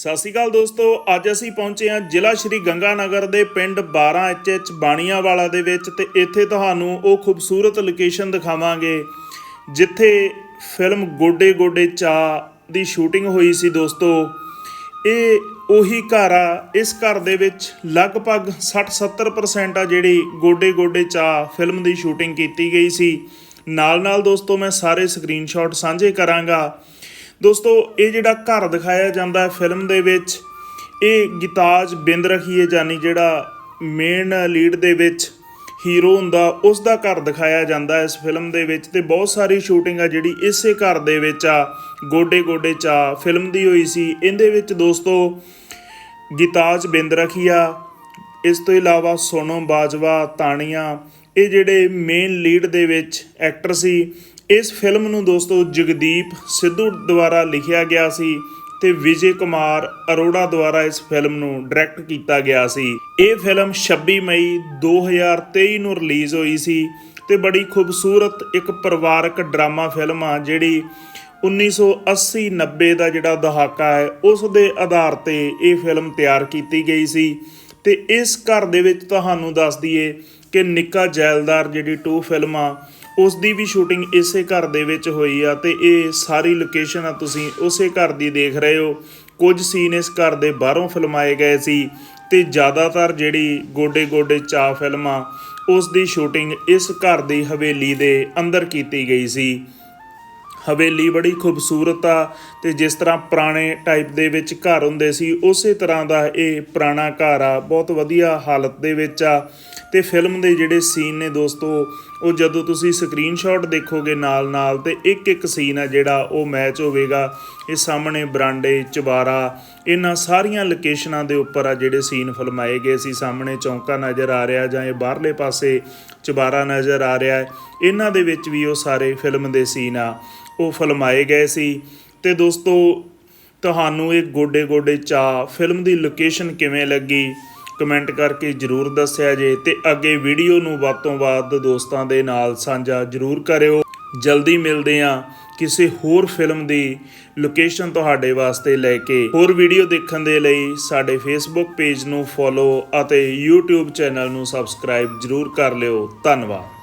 ਸਤਿ ਸ਼੍ਰੀ ਅਕਾਲ ਦੋਸਤੋ, ਅੱਜ ਅਸੀਂ ਪਹੁੰਚੇ ਹਾਂ ਜ਼ਿਲ੍ਹਾ ਸ਼੍ਰੀ ਗੰਗਾਨਗਰ ਦੇ ਪਿੰਡ 12 ਐਚ ਬਾਣੀਆਂਵਾਲਾ ਦੇ ਵਿੱਚ ਤੇ ਇੱਥੇ ਤੁਹਾਨੂੰ ਉਹ ਖੂਬਸੂਰਤ ਲੋਕੇਸ਼ਨ ਦਿਖਾਵਾਂਗੇ, ਜਿੱਥੇ ਫਿਲਮ ਗੋਡੇ ਗੋਡੇ ਚਾ ਦੀ ਸ਼ੂਟਿੰਗ ਹੋਈ ਸੀ ਦੋਸਤੋ। ਇਹ ਉਹੀ ਘਰ ਆ, ਇਸ ਘਰ ਦੇ ਵਿੱਚ ਲਗਭਗ 60-70% ਆ ਜਿਹੜੀ ਗੋਡੇ ਗੋਡੇ ਚਾ ਫਿਲਮ ਦੀ ਸ਼ੂਟਿੰਗ ਕੀਤੀ ਗਈ ਸੀ। ਨਾਲ ਨਾਲ ਦੋਸਤੋ, ਮੈਂ ਸਾਰੇ ਸਕਰੀਨਸ਼ਾਟ ਸਾਂਝੇ ਕਰਾਂਗਾ। ਦੋਸਤੋ, ਇਹ ਜਿਹੜਾ ਘਰ ਦਿਖਾਇਆ ਜਾਂਦਾ ਹੈ ਫਿਲਮ ਦੇ ਵਿੱਚ, ਇਹ ਗੀਤਾਜ ਬਿੰਦ ਰਖੀਏ ਜਾਨੀ ਜਿਹੜਾ ਮੇਨ ਲੀਡ ਦੇ ਵਿੱਚ ਹੀਰੋ ਹੁੰਦਾ ਉਸ ਦਾ ਘਰ ਦਿਖਾਇਆ ਜਾਂਦਾ ਇਸ ਫਿਲਮ ਦੇ ਵਿੱਚ ਤੇ ਬਹੁਤ ਸਾਰੀ ਸ਼ੂਟਿੰਗ ਆ ਜਿਹੜੀ ਇਸੇ ਘਰ ਦੇ ਵਿੱਚ ਆ ਗੋਡੇ ਗੋਡੇ ਚਾ ਫਿਲਮ ਦੀ ਹੋਈ ਸੀ। ਇਹਦੇ ਵਿੱਚ ਦੋਸਤੋ, ਗੀਤਾਜ ਬਿੰਦ ਰਖੀਆ, ਇਸ ਤੋਂ ਇਲਾਵਾ ਸੋਨਮ ਬਾਜਵਾ, ਤਾਣੀਆਂ, ਇਹ ਜਿਹੜੇ ਮੇਨ ਲੀਡ ਦੇ ਵਿੱਚ ਐਕਟਰ ਸੀ ਇਸ ਫਿਲਮ ਨੂੰ ਦੋਸਤੋ ਜਗਦੀਪ ਸਿੱਧੂ ਦੁਆਰਾ ਲਿਖਿਆ ਗਿਆ ਸੀ ਤੇ ਵਿਜੇ ਕੁਮਾਰ ਅਰੋੜਾ ਦੁਆਰਾ ਇਸ ਫਿਲਮ ਨੂੰ ਡਾਇਰੈਕਟ ਕੀਤਾ ਗਿਆ ਸੀ। ਇਹ ਫਿਲਮ 26 ਮਈ 2023 ਨੂੰ ਰਿਲੀਜ਼ ਹੋਈ ਸੀ ਤੇ ਬੜੀ ਖੂਬਸੂਰਤ ਇੱਕ ਪਰਿਵਾਰਕ ਡਰਾਮਾ ਫਿਲਮ ਆ ਜਿਹੜੀ 1980-90 ਦਾ ਜਿਹੜਾ ਦਹਾਕਾ ਹੈ, ਉਸ ਦੇ ਆਧਾਰ ਤੇ ਇਹ ਫਿਲਮ ਤਿਆਰ ਕੀਤੀ ਗਈ ਸੀ। ਤੇ ਇਸ ਘਰ ਦੇ ਵਿੱਚ ਤੁਹਾਨੂੰ ਦੱਸ ਦਈਏ ਕਿ ਨਿੱਕਾ ਜੈਲਦਾਰ ਜਿਹੜੀ ਟੂ ਫਿਲਮਾਂ ਉਸ ਦੀ ਵੀ ਸ਼ੂਟਿੰਗ ਇਸੇ ਘਰ ਦੇ ਵਿੱਚ ਹੋਈ ਆ ਤੇ ਇਹ ਸਾਰੀ ਲੋਕੇਸ਼ਨ ਆ ਤੁਸੀਂ ਉਸੇ ਘਰ ਦੀ ਦੇਖ ਰਹੇ ਹੋ। ਕੁਝ ਸੀਨ ਇਸ ਘਰ ਦੇ ਬਾਹਰੋਂ ਫਿਲਮਾਏ ਗਏ ਸੀ ਤੇ ਜ਼ਿਆਦਾਤਰ ਜਿਹੜੀ ਗੋਡੇ ਗੋਡੇ ਚਾ ਫਿਲਮ ਆ, ਉਸ ਦੀ ਸ਼ੂਟਿੰਗ ਇਸ ਘਰ ਦੀ ਹਵੇਲੀ ਦੇ ਅੰਦਰ ਕੀਤੀ ਗਈ ਸੀ। ਹਵੇਲੀ ਬੜੀ ਖੂਬਸੂਰਤ ਆ ਤੇ ਜਿਸ ਤਰ੍ਹਾਂ ਪੁਰਾਣੇ ਟਾਈਪ ਦੇ ਵਿੱਚ ਘਰ ਹੁੰਦੇ ਸੀ, ਉਸੇ ਤਰ੍ਹਾਂ ਦਾ ਇਹ ਪੁਰਾਣਾ ਘਰ ਆ। ਬਹੁਤ ਵਧੀਆ ਹਾਲਤ ਦੇ ਵਿੱਚ ਆ ਤੇ ਫਿਲਮ ਦੇ ਜਿਹੜੇ ਸੀਨ ਨੇ ਦੋਸਤੋ ਉਹ ਜਦੋਂ ਤੁਸੀਂ ਸਕਰੀਨਸ਼ਾਟ ਦੇਖੋਗੇ ਨਾਲ ਨਾਲ ਤੇ ਇੱਕ ਇੱਕ ਸੀਨ ਆ ਜਿਹੜਾ ਉਹ ਮੈਚ ਹੋਵੇਗਾ। ਇਹ ਸਾਹਮਣੇ ਬਰਾਂਡੇ, ਚੁਬਾਰਾ, ਇਹਨਾਂ ਸਾਰੀਆਂ ਲੋਕੇਸ਼ਨਾਂ ਦੇ ਉੱਪਰ ਆ ਜਿਹੜੇ ਸੀਨ ਫਿਲਮਾਏ ਗਏ ਸੀ। ਸਾਹਮਣੇ ਚੌਂਕਾ ਨਜ਼ਰ ਆ ਰਿਹਾ ਜਾਂ ਇਹ ਬਾਹਰਲੇ ਪਾਸੇ ਚੁਬਾਰਾ ਨਜ਼ਰ ਆ ਰਿਹਾ। ਇਹਨਾਂ ਦੇ ਵਿੱਚ ਵੀ ਉਹ ਸਾਰੇ ਫਿਲਮ ਦੇ ਸੀਨ ਆ, ਉਹ ਫਿਲਮਾਏ ਗਏ ਸੀ। ਤੇ ਦੋਸਤੋ, ਤੁਹਾਨੂੰ ਇਹ ਗੋਡੇ ਗੋਡੇ ਚਾ ਫਿਲਮ ਦੀ ਲੋਕੇਸ਼ਨ ਕਿਵੇਂ ਲੱਗੀ? ਕਮੈਂਟ ਕਰਕੇ ਜਰੂਰ ਦੱਸਿਆ ਜੇ ਤੇ ਅੱਗੇ ਵੀਡੀਓ ਨੂੰ ਵੱਧ ਤੋਂ ਵੱਧ ਦੋਸਤਾਂ ਦੇ ਨਾਲ ਸਾਂਝਾ ਜਰੂਰ ਕਰਿਓ। ਜਲਦੀ ਮਿਲਦੇ ਆ ਕਿਸੇ ਹੋਰ ਫਿਲਮ ਦੀ ਲੋਕੇਸ਼ਨ ਤੁਹਾਡੇ ਵਾਸਤੇ ਲੈ ਕੇ। ਹੋਰ ਵੀਡੀਓ ਦੇਖਣ ਦੇ ਲਈ ਸਾਡੇ ਫੇਸਬੁੱਕ ਪੇਜ ਨੂੰ ਫੋਲੋ ਅਤੇ YouTube ਚੈਨਲ ਨੂੰ ਸਬਸਕ੍ਰਾਈਬ ਜਰੂਰ ਕਰ ਲਿਓ। ਧੰਨਵਾਦ।